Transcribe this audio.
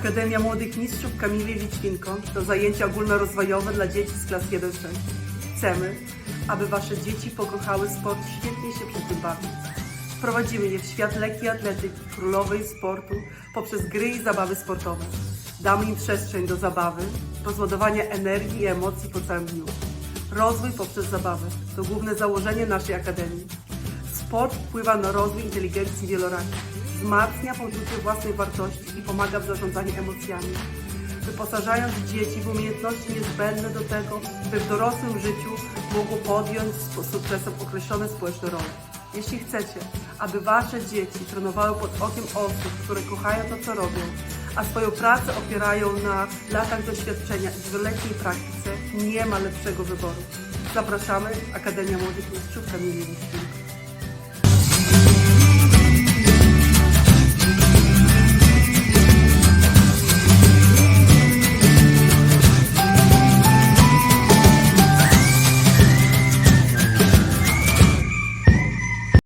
Akademia Młodych Mistrzów Kamili Liczwinko to zajęcia ogólnorozwojowe dla dzieci z klas 1-6. Chcemy, aby Wasze dzieci pokochały sport świetnie się przy tym bawić. Wprowadzimy je w świat lekkiej atletyki, królowej sportu poprzez gry i zabawy sportowe. Damy im przestrzeń do zabawy, rozładowania energii i emocji po całym dniu. Rozwój poprzez zabawę to główne założenie naszej Akademii. Sport wpływa na rozwój inteligencji wielorakiej, wzmacnia poczucie własnej wartości i pomaga w zarządzaniu emocjami. Wyposażając dzieci w umiejętności niezbędne do tego, by w dorosłym życiu mogło podjąć z sukcesem określone społeczne role. Jeśli chcecie, aby Wasze dzieci trenowały pod okiem osób, które kochają to, co robią, a swoją pracę opierają na latach doświadczenia i wieloletniej praktyce, nie ma lepszego wyboru. Zapraszamy Akademia Młodych Mistrzów Kamili Liszczyk.